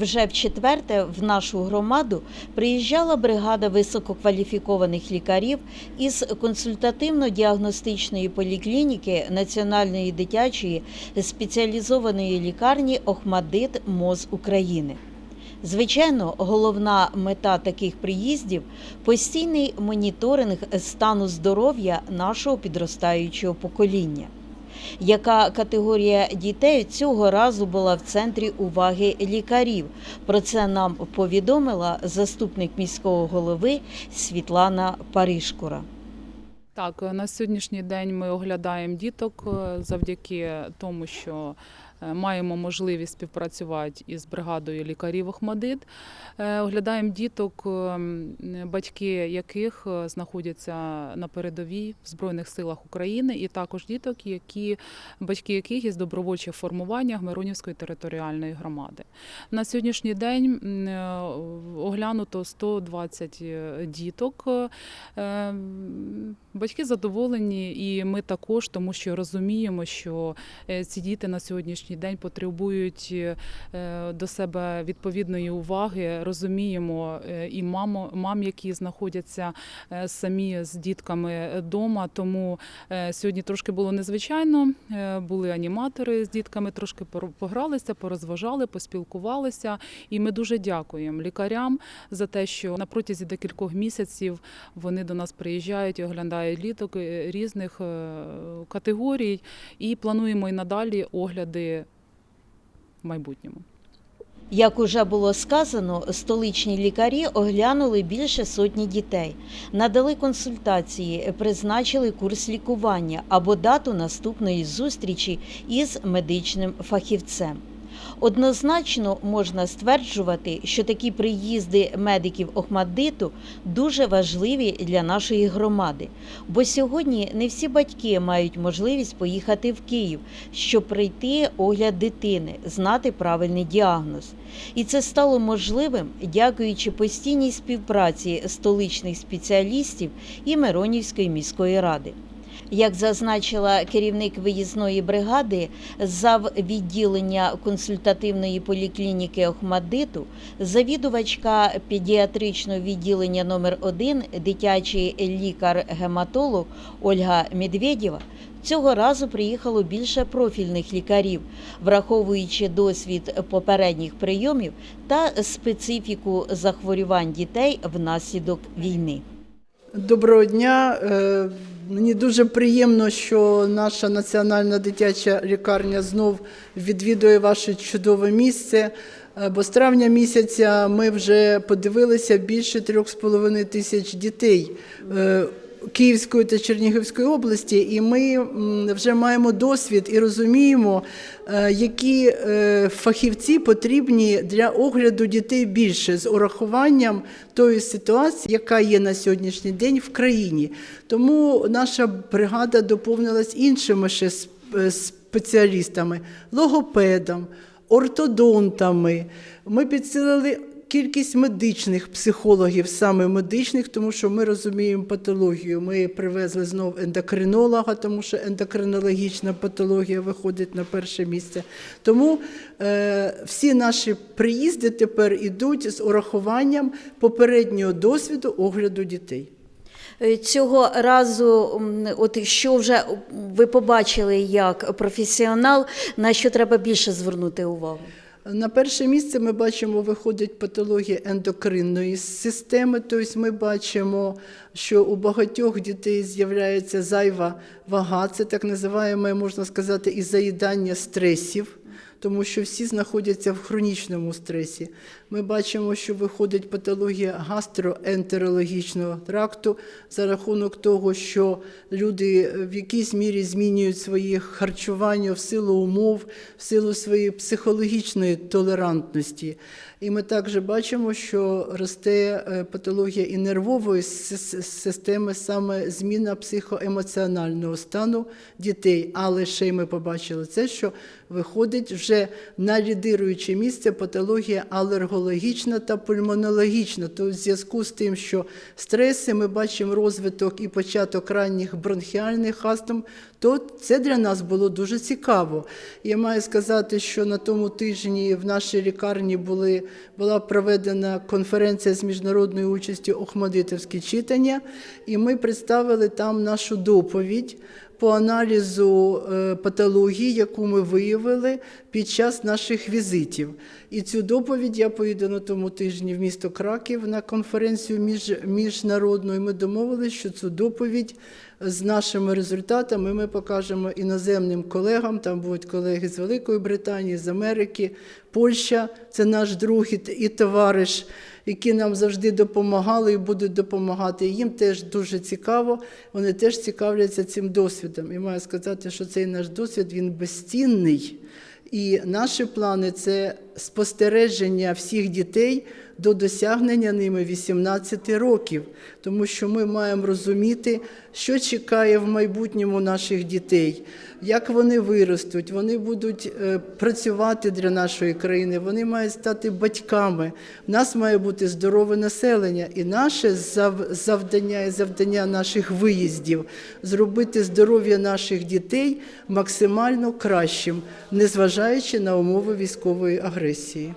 Вже в четверте в нашу громаду приїжджала бригада висококваліфікованих лікарів із консультативно-діагностичної поліклініки Національної дитячої спеціалізованої лікарні Охмадит МОЗ України. Звичайно, головна мета таких приїздів постійний моніторинг стану здоров'я нашого підростаючого покоління. Яка категорія дітей цього разу була в центрі уваги лікарів? Про це нам повідомила заступник міського голови Світлана Паришкура. Так, на сьогоднішній день ми оглядаємо діток е, завдяки тому, що маємо можливість співпрацювати із бригадою лікарів Охмадит. Е, Оглядаємо діток, е, батьки яких е, знаходяться на передовій в Збройних силах України, і також діток, які батьки яких є з добровольчих формуваннях Миронівської територіальної громади. На сьогоднішній день е, оглянуто 120 діток. Батьки задоволені, і ми також, тому що розуміємо, що е, ці діти на сьогоднішній день потребують е, до себе відповідної уваги. Розуміємо е, і мамо, мам, які знаходяться самі з дітками вдома. Тому сьогодні трошки було незвичайно. Були аніматори з дітками, трошки погралися, порозважали, поспілкувалися. І ми дуже дякуємо лікарям за те, що на протязі декількох місяців вони до нас приїжджають і оглядають літок е, різних е, категорій, і плануємо і надалі огляди в майбутньому. Як уже було сказано, столичні лікарі оглянули більше сотні дітей, надали консультації, призначили курс лікування або дату наступної зустрічі із медичним фахівцем. Однозначно можна стверджувати, що такі приїзди медиків Охмаддиту дуже важливі для нашої громади, бо сьогодні не всі батьки мають можливість поїхати в Київ, щоб пройти огляд дитини, знати правильний діагноз. І це стало можливим дякуючи постійній співпраці столичних спеціалістів і Миронівської міської ради. Як зазначила керівник виїзної бригади, зав відділення консультативної поліклініки Охмадиту, завідувачка педіатричного відділення номер 1 дитячий лікар-гематолог Ольга Медведєва, цього разу приїхало більше профільних лікарів, враховуючи досвід попередніх прийомів та специфіку захворювань дітей внаслідок війни. Доброго дня. Мені дуже приємно, що наша національна дитяча лікарня знов відвідує ваше чудове місце. Е, Бо з травня місяця ми вже подивилися більше 3,5 тисяч дітей е, Київської та Чернігівської області, і ми вже маємо досвід і розуміємо, е, які е, фахівці потрібні для огляду дітей більше з урахуванням тої ситуації, яка є на сьогоднішній день в країні. Тому наша бригада доповнилась іншими ще е, спеціалістами, логопедом, ортодонтами. Ми підсилили кількість медичних психологів, саме медичних, тому що ми розуміємо патологію. Ми привезли знов ендокринолога, тому що ендокринологічна патологія виходить на перше місце. Тому е, всі наші приїзди тепер ідуть з урахуванням попереднього досвіду огляду дітей. Е, Цього разу, от що вже ви побачили як професіонал, на що треба більше звернути увагу? На перше місце ми бачимо, виходить патологія ендокринної системи. Тобто ми бачимо, що у багатьох дітей з'являється зайва вага, це так називаємо, можна сказати, і заїдання стресів. Тому що всі знаходяться в хронічному стресі. Ми бачимо, що виходить патологія гастроентерологічного тракту за рахунок того, що люди в якійсь мірі змінюють своє харчування в силу умов, в силу своєї психологічної толерантності. І ми також бачимо, що росте е, патологія і нервової системи, саме зміна психоемоціонального стану дітей. Але ще й ми побачили це, що виходить вже на лідируюче місце патологія алергологічна та пульмонологічна. То в зв'язку з тим, що стреси, ми бачимо розвиток і початок ранніх бронхіальних астм, то це для нас було дуже цікаво. Я маю сказати, що на тому тижні в нашій лікарні були, була проведена конференція з міжнародною участю Охмадитовські читання, і ми представили там нашу доповідь по аналізу е, патології, яку ми виявили під час наших візитів. І цю доповідь я поїду на тому тижні в місто Краків на конференцію між, міжнародну. І ми домовилися, що цю доповідь з нашими результатами ми покажемо іноземним колегам. Там будуть колеги з Великої Британії, з Америки, Польща це наш друг і, товариш, які нам завжди допомагали і будуть допомагати. Їм теж дуже цікаво, вони теж цікавляться цим досвідом. І маю сказати, що цей наш досвід він безцінний. І наші плани це спостереження всіх дітей до досягнення ними 18 років, тому що ми маємо розуміти, що чекає в майбутньому наших дітей, як вони виростуть, вони будуть е, працювати для нашої країни, вони мають стати батьками. У нас має бути здорове населення, і наше завдання і завдання наших виїздів зробити здоров'я наших дітей максимально кращим, незважаючи на умови військової агресії. esse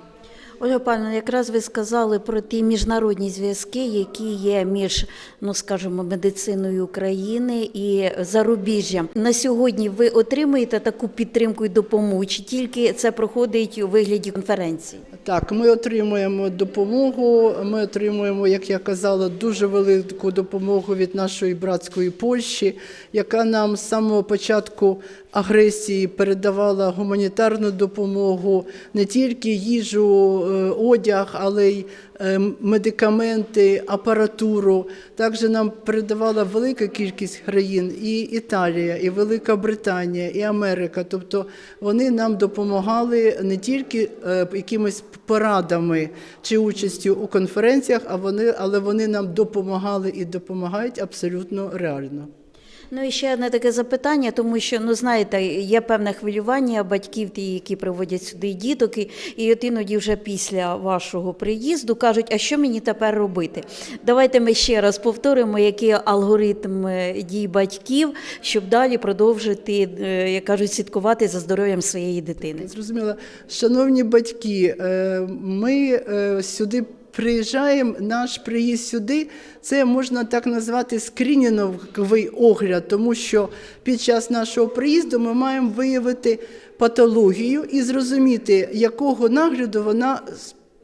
Ольга Павлівна, якраз ви сказали про ті міжнародні зв'язки, які є між, ну скажімо, медициною України і зарубіжжям. На сьогодні ви отримуєте таку підтримку і допомогу, чи тільки це проходить у вигляді конференції? Так, ми отримуємо допомогу. Ми отримуємо, як я казала, дуже велику допомогу від нашої братської Польщі, яка нам з самого початку агресії передавала гуманітарну допомогу, не тільки їжу, одяг, але й е, медикаменти, апаратуру. Також нам передавала велика кількість країн, і Італія, і Велика Британія, і Америка. Тобто вони нам допомагали не тільки е, якимись порадами чи участю у конференціях, а вони, але вони нам допомагали і допомагають абсолютно реально. Ну і ще одне таке запитання, тому що ну знаєте, є певне хвилювання батьків, ті, які приводять сюди діток, і, і от іноді вже після вашого приїзду кажуть, а що мені тепер робити? Давайте ми ще раз повторимо, який алгоритм дій батьків, щоб далі продовжити, е, як кажуть, слідкувати за здоров'ям своєї дитини. Зрозуміло. Шановні батьки, е, ми е, сюди приїжджаємо, наш приїзд сюди, це можна так назвати скринінговий огляд, тому що під час нашого приїзду ми маємо виявити патологію і зрозуміти, якого нагляду вона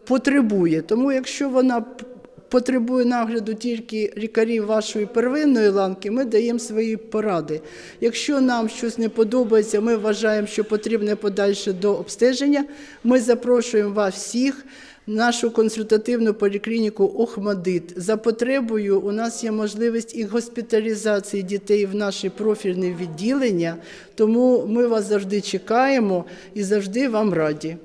потребує. Тому якщо вона потребує нагляду тільки лікарів вашої первинної ланки, ми даємо свої поради. Якщо нам щось не подобається, ми вважаємо, що потрібне подальше до обстеження, ми запрошуємо вас всіх. Нашу консультативну поліклініку Охмадит. За потребою у нас є можливість і госпіталізації дітей в наші профільні відділення, тому ми вас завжди чекаємо і завжди вам раді.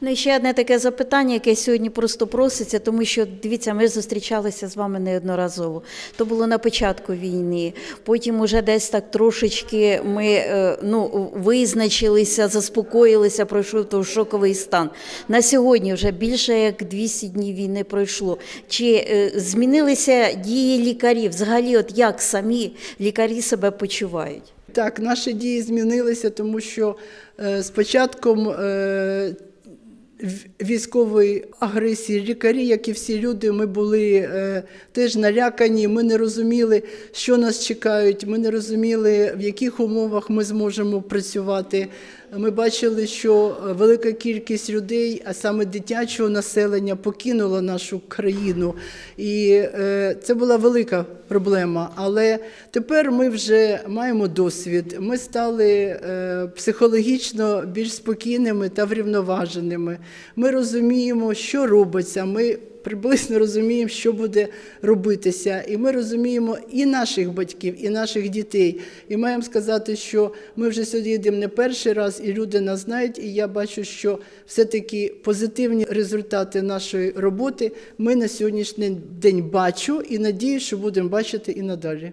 Ну і ще одне таке запитання, яке сьогодні просто проситься, тому що дивіться, ми зустрічалися з вами неодноразово. То було на початку війни. Потім уже десь так трошечки ми е, ну, визначилися, заспокоїлися, пройшов той шоковий стан. На сьогодні вже більше як 200 днів війни пройшло. Чи е, змінилися дії лікарів? Взагалі, от як самі лікарі себе почувають? Так, наші дії змінилися, тому що е, з початком військової агресії лікарі, як і всі люди, ми були е, теж налякані. Ми не розуміли, що нас чекають. Ми не розуміли, в яких умовах ми зможемо працювати. Ми бачили, що е, велика кількість людей, а саме дитячого населення, покинула нашу країну. І е, це була велика проблема. Але тепер ми вже маємо досвід. Ми стали е, психологічно більш спокійними та врівноваженими. Ми розуміємо, що робиться. Ми приблизно розуміємо, що буде робитися. І ми розуміємо і наших батьків, і наших дітей. І маємо сказати, що ми вже сюди йдемо не перший раз, і люди нас знають. І я бачу, що все-таки позитивні результати нашої роботи ми на сьогоднішній день бачу і надію, що будемо бачити і надалі.